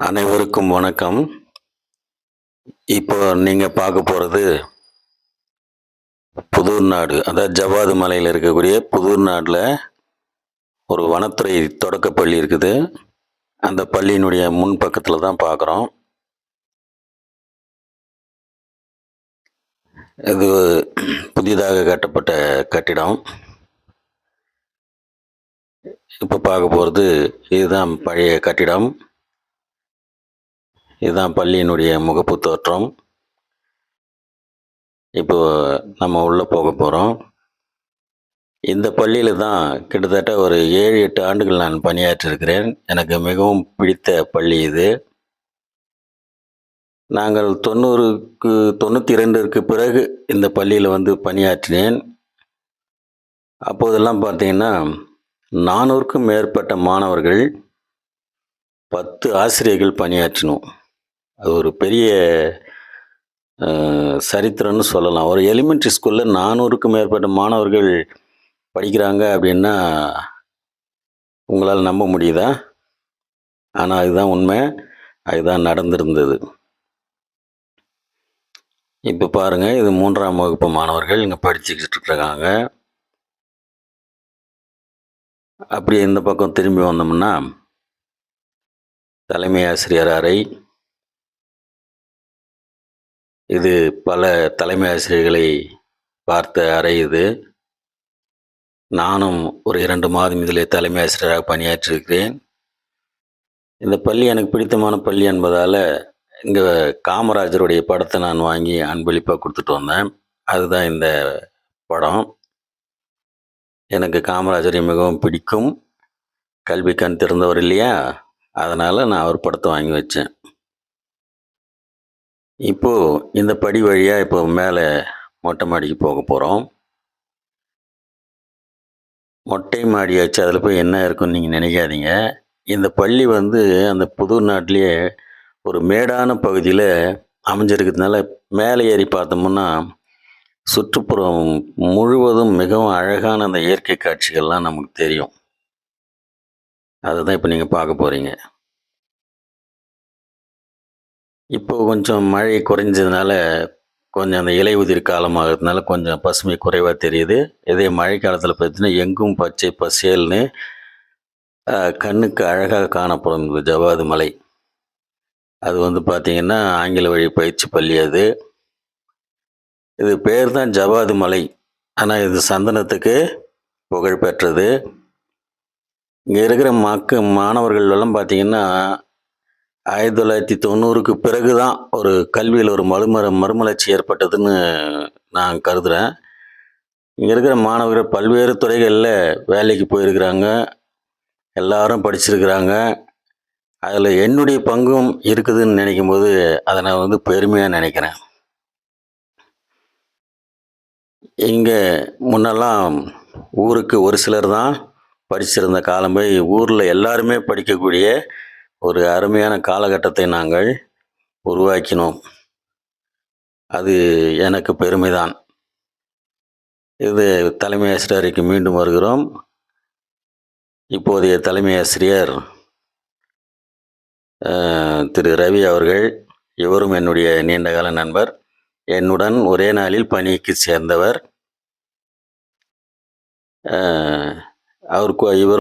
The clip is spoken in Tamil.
அனைவருக்கும் வணக்கம். இப்போ நீங்கள் பார்க்க போகிறது புதூர் நாடு. அதாவது ஜவ்வாது மலையில் இருக்கக்கூடிய புதூர் நாட்டில் ஒரு வனத்துறை தொடக்க பள்ளி இருக்குது. அந்த பள்ளியினுடைய முன் பக்கத்தில் தான் பார்க்குறோம். இது புதிதாக கட்டப்பட்ட கட்டிடம். இப்போ பார்க்க போகிறது இதுதான் பழைய கட்டிடம். இதுதான் பள்ளியினுடைய முகப்பு தோற்றம். இப்போ நம்ம உள்ளே போக போகிறோம் இந்த பள்ளியில் தான் கிட்டத்தட்ட ஒரு ஏழு எட்டு ஆண்டுகள் நான் பணியாற்றிருக்கிறேன். எனக்கு மிகவும் பிடித்த பள்ளி இது. நாங்கள் தொண்ணூறுக்கு தொண்ணூற்றி இரண்டிற்கு பிறகு இந்த பள்ளியில் வந்து பணியாற்றினேன். அப்போதெல்லாம் பார்த்தீங்கன்னா நானூறுக்கும் மேற்பட்ட மாணவர்கள் பத்து ஆசிரியர்கள் பணியாற்றினோம். அது ஒரு பெரிய சரித்திரன்னு சரித்திரம்னு சொல்லலாம். ஒரு எலிமெண்ட்ரி ஸ்கூலில் நானூறுக்கும் மேற்பட்ட மாணவர்கள் படிக்கிறாங்க அப்படின்னா உங்களால் நம்ப முடியுதா? ஆனால் அதுதான் உண்மை. அதுதான் நடந்திருந்தது. இப்போ பாருங்கள் இது மூன்றாம் வகுப்பு மாணவர்கள் இங்கே படிச்சுக்கிட்டு இருக்காங்க. அப்படியே இந்த பக்கம் திரும்பி வந்தோம்னா தலைமை ஆசிரியர் அறை இது பல தலைமை ஆசிரியர்களை பார்த்த அறை இது நானும் ஒரு இரண்டு மாதம் இதில் தலைமை ஆசிரியராக பணியாற்றியிருக்கிறேன். இந்த பள்ளி எனக்கு பிடித்தமான பள்ளி என்பதால் இங்கே காமராஜருடைய படத்தை நான் வாங்கி அன்பளிப்பாக கொடுத்துட்டு வந்தேன். அதுதான் இந்த படம். எனக்கு காமராஜரை மிகவும் பிடிக்கும். கல்வி கண் திறந்தவர் இல்லையா? அதனால் நான் அவர் படத்தை வாங்கி வச்சேன். இப்போது இந்த படி வழியாக இப்போ மேலே மொட்டை மாடிக்கு போக போகிறோம் மொட்டை மாடியாச்சு அதில் போய் என்ன இருக்குன்னு நீங்கள் நினைக்காதீங்க. இந்த பள்ளி வந்து அந்த புது நாட்டிலேயே ஒரு மேடான பகுதியில் அமைஞ்சிருக்கிறதுனால மேலே ஏறி பார்த்தோம்னா சுற்றுப்புறம் முழுவதும் மிகவும் அழகான அந்த இயற்கை காட்சிகள்லாம் நமக்கு தெரியும். அதை தான் இப்போ நீங்கள் பார்க்க போகிறீங்க இப்போது கொஞ்சம் மழை குறைஞ்சதுனால கொஞ்சம் அந்த இலை உதிர் காலமாகிறதுனால கொஞ்சம் பசுமை குறைவாக தெரியுது. இதே மழை காலத்தில் பார்த்தீங்கன்னா எங்கும் பச்சை பசேல்னு கண்ணுக்கு அழகாக காணப்படும் இந்த ஜவாது மலை. அது வந்து பார்த்திங்கன்னா ஆங்கில வழி பயிற்சி பள்ளி அது. இது பேர் தான் ஜவாது மலை. ஆனால் இது சந்தனத்துக்கு புகழ் பெற்றது இங்கே இருக்கிற மக்க மாணவர்கள் எல்லாம் பார்த்தீங்கன்னா ஆயிரத்தி தொள்ளாயிரத்தி தொண்ணூறுக்கு பிறகு தான் ஒரு கல்வியில் ஒரு மறுமர மறுமலர்ச்சி ஏற்பட்டதுன்னு நான் கருதுகிறேன் இங்கே இருக்கிற மாணவர்கள் பல்வேறு துறைகளில் வேலைக்கு போயிருக்கிறாங்க. எல்லாரும் படிச்சிருக்கிறாங்க. அதில் என்னுடைய பங்கும் இருக்குதுன்னு நினைக்கும் போது அதை நான் வந்து பெருமையாக நினைக்கிறேன். இங்கே முன்னெல்லாம் ஊருக்கு ஒரு சிலர் தான் படிச்சிருந்த காலம் போய் ஊரில் எல்லாருமே படிக்கக்கூடிய ஒரு அருமையான காலகட்டத்தை நாங்கள் உருவாக்கினோம். அது எனக்கு பெருமைதான். இது தலைமை ஆசிரியருக்கு மீண்டும் வருகிறோம். இப்போதைய தலைமை ஆசிரியர் திரு ரவி அவர்கள் இவரும் என்னுடைய நீண்டகால நண்பர். என்னுடன் ஒரே நாளில் பணிக்கு சேர்ந்தவர். அவருக்கு இவர்